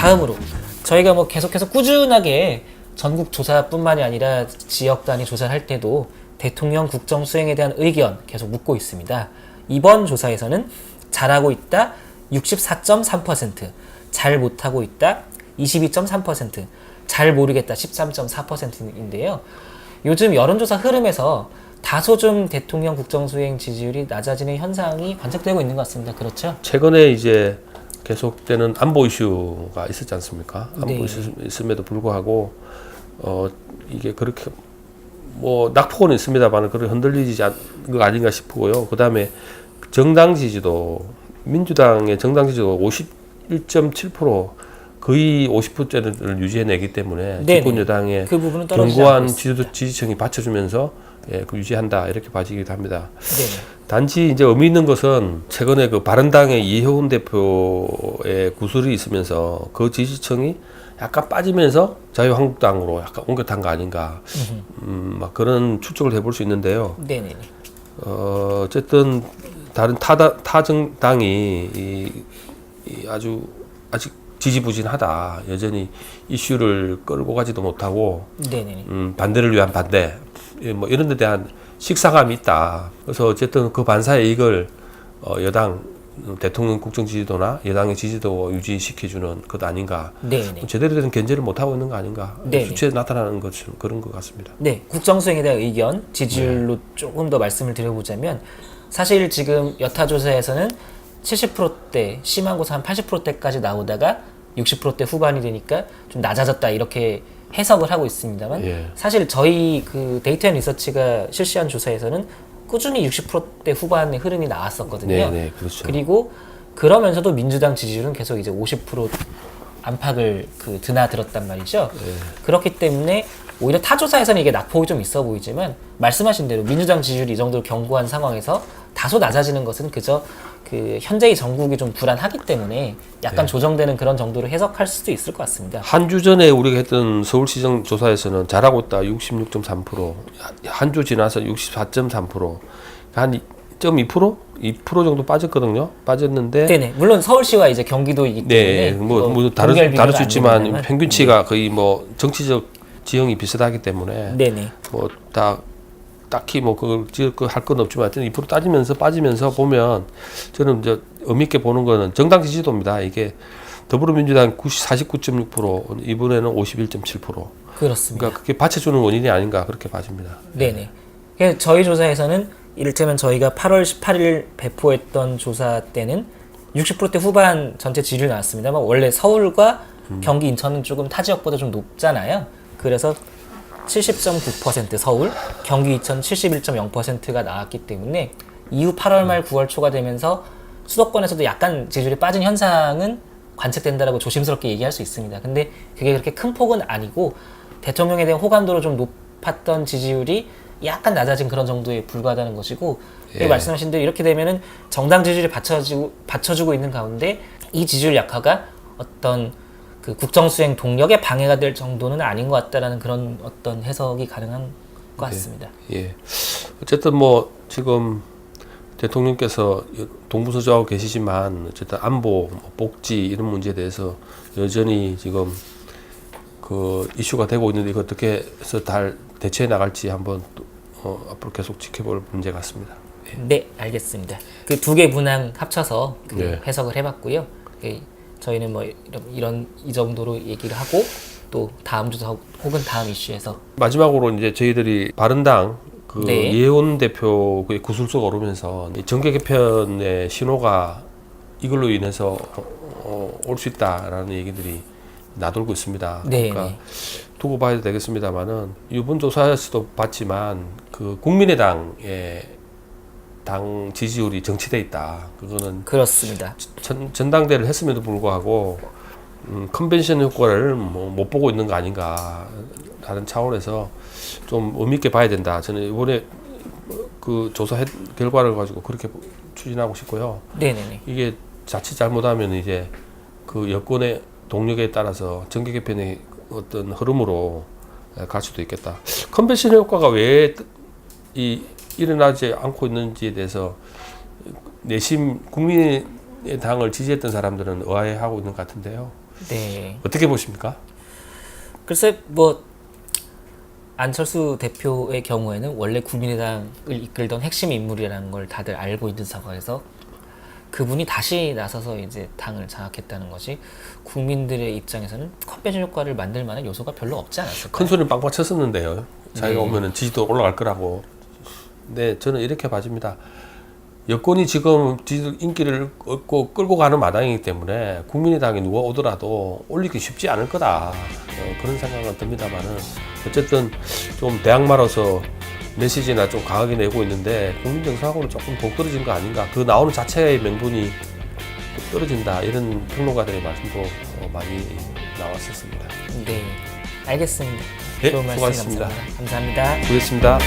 다음으로 저희가 뭐 계속해서 꾸준하게 전국 조사뿐만이 아니라 지역 단위 조사를 할 때도 대통령 국정 수행에 대한 의견 계속 묻고 있습니다. 이번 조사에서는 잘하고 있다 64.3%, 잘 못하고 있다 22.3%, 잘 모르겠다 13.4%인데요. 요즘 여론조사 흐름에서 다소 좀 대통령 국정 수행 지지율이 낮아지는 현상이 관측되고 있는 것 같습니다. 그렇죠? 최근에 이제 계속되는 안보 이슈가 있었지 않습니까? 안보 네. 이슈 있음에도 불구하고 어 이게 그렇게 뭐 낙폭은 있습니다만 그렇게 흔들리지 않는 거 아닌가 싶고요. 그 다음에 정당 지지도 민주당의 정당 지지도 51.7% 거의 50%를 유지해내기 때문에 네네. 집권 여당의 그 견고한. 지지도, 지지층이 받쳐주면서 예, 그 유지한다 이렇게 봐지기도 합니다. 네. 단지 이제 의미 있는 것은 최근에 그 바른당의 이혜훈 대표의 구술이 있으면서 그 지지층이 약간 빠지면서 자유한국당으로 약간 옮겨탄 거 아닌가 음, 막 그런 추측을 해볼 수 있는데요. 네, 네, 네. 어, 어쨌든 다른 타다, 타정당이 이, 이 아주 아직 지지부진하다. 여전히 이슈를 끌고 가지도 못하고 네, 네, 네. 음, 반대를 위한 반대 예, 뭐 이런 데 대한 식사감이 있다. 그래서 어쨌든 그 반사의 이익을 어, 여당 음, 대통령 국정 지지도나 여당의 지지도 유지시켜주는 것 아닌가. 네, 네. 제대로 된 견제를 못 하고 있는 거 아닌가. 네. 수치에 나타나는 것처럼 그런 것 같습니다. 네, 국정 수행에 대한 의견, 지지율로 조금 더 말씀을 드려보자면 사실 지금 여타 조사에서는 70%대 심한 곳은 한 80%대까지 나오다가 60%대 후반이 되니까 좀 낮아졌다 이렇게 해석을 하고 있습니다만 예. 사실 저희 그 데이터 앤 리서치가 실시한 조사에서는 꾸준히 60%대 후반의 흐름이 나왔었거든요. 네, 네, 그렇죠. 그리고 그러면서도 민주당 지지율은 계속 이제 50% 안팎을 그 드나들었단 말이죠. 네. 그렇기 때문에 오히려 타 조사에서는 이게 낙폭이 좀 있어 보이지만 말씀하신 대로 민주당 지지율이 이 정도로 견고한 상황에서 다소 낮아지는 것은 그저 그 현재의 정국이 좀 불안하기 때문에 약간 네. 조정되는 그런 정도로 해석할 수도 있을 것 같습니다. 한 주 전에 우리가 했던 서울시정 조사에서는 잘하고 있다 66.3%, 한 주 지나서 64.3%, 한 2.2%? 2% 정도 빠졌거든요. 빠졌는데 네네. 물론 서울시와 이제 경기도이기 때문에 네, 뭐, 또뭐 동결 다를 수 있지만. 평균치가 거의 뭐 정치적 지형이 비슷하기 때문에 네네. 뭐다 딱히 뭐 그걸 할건 없지만 하여튼 2% 따지면서 빠지면서 보면 저는 이제 의미 있게 보는 거는 정당 지지도입니다. 이게 더불어민주당 49.6% 이번에는 51.7% 그렇습니다. 그러니까 그게 받쳐주는 원인이 아닌가 그렇게 봐집니다. 네네. 그래서 저희 조사에서는 이를테면 저희가 8월 18일 배포했던 조사 때는 60%대 후반 전체 지지율 나왔습니다만 원래 서울과 경기 인천은 조금 타 지역보다 좀 높잖아요. 그래서 70.9% 서울, 경기 인천 71.0%가 나왔기 때문에 이후 8월 말 9월 초가 되면서 수도권에서도 약간 지지율이 빠진 현상은 관측된다라고 조심스럽게 얘기할 수 있습니다. 근데 그게 그렇게 큰 폭은 아니고 대통령에 대한 호감도로 좀 높았던 지지율이 약간 낮아진 그런 정도에 불과하다는 것이고 예. 말씀하신 대로 이렇게 되면은 정당 지지율이 받쳐주고 받쳐주고 있는 가운데 이 지지율 약화가 어떤 그 국정 수행 동력에 방해가 될 정도는 아닌 것 같다라는 그런 어떤 해석이 가능한 것 같습니다. 예. 어쨌든 뭐 지금 대통령께서 동부서주하고 계시지만 어쨌든 안보, 뭐 복지 이런 문제에 대해서 여전히 지금 그 이슈가 되고 있는데 이거 어떻게 해서 달 대처해 나갈지 한번 또, 어, 앞으로 계속 지켜볼 문제 같습니다. 네, 알겠습니다. 그 두개 문항 합쳐서 그 네. 해석을 해봤고요. 그 저희는 뭐 이런, 이런 이 정도로 얘기를 하고 또 다음 하고- 혹은 다음 이슈에서 마지막으로 이제 저희들이 바른당 그 네. 예원 대표 그 구술소가 오르면서 이 정계 개편의 신호가 이걸로 인해서 어, 올수 있다라는 얘기들이 나돌고 있습니다. 네, 그러니까 네. 두고 봐야 되겠습니다만은 이번 조사에서도 봤지만 그 국민의당의 당 지지율이 정치돼 있다. 그거는 그렇습니다. 전, 전당대를 했음에도 불구하고 음, 컨벤션 효과를 뭐 못 보고 있는 거 아닌가 다른 차원에서 좀 의미 있게 봐야 된다. 저는 이번에 그 조사 했- 결과를 가지고 그렇게 추진하고 싶고요. 네네네. 이게 자칫 잘못하면 이제 그 여권의 동력에 따라서 정계 개편의 어떤 흐름으로 갈 수도 있겠다. 컨벤션 효과가 왜 이 일어나지 않고 있는지에 대해서 내심 국민의 당을 지지했던 사람들은 의아해하고 있는 것 같은데요. 네. 어떻게 보십니까? 글쎄 뭐 안철수 대표의 경우에는 원래 국민의당을 이끌던 핵심 인물이라는 걸 다들 알고 있는 상황에서 그분이 다시 나서서 이제 당을 장악했다는 것이 국민들의 입장에서는 컷배준 효과를 만들 만한 요소가 별로 없지 않았을까. 큰 소리는 빵빵 쳤었는데요. 자기가 네. 오면은 지지도 올라갈 거라고. 근데 저는 이렇게 봐집니다. 여권이 지금 인기를 얻고 끌고 가는 마당이기 때문에 국민의당이 누가 오더라도 올리기 쉽지 않을 거다. 어, 그런 생각은 듭니다만은 어쨌든 좀 대학 말아서 메시지나 좀 강하게 내고 있는데 국민 정서하고는 조금 동떨어진 거 아닌가. 그 나오는 자체의 명분이 좀 떨어진다. 이런 평론가들의 말씀도 어, 많이 나왔었습니다. 네, 알겠습니다. 네, 좋은 말씀 수고하셨습니다. 감사합니다. 감사합니다. 수고했습니다.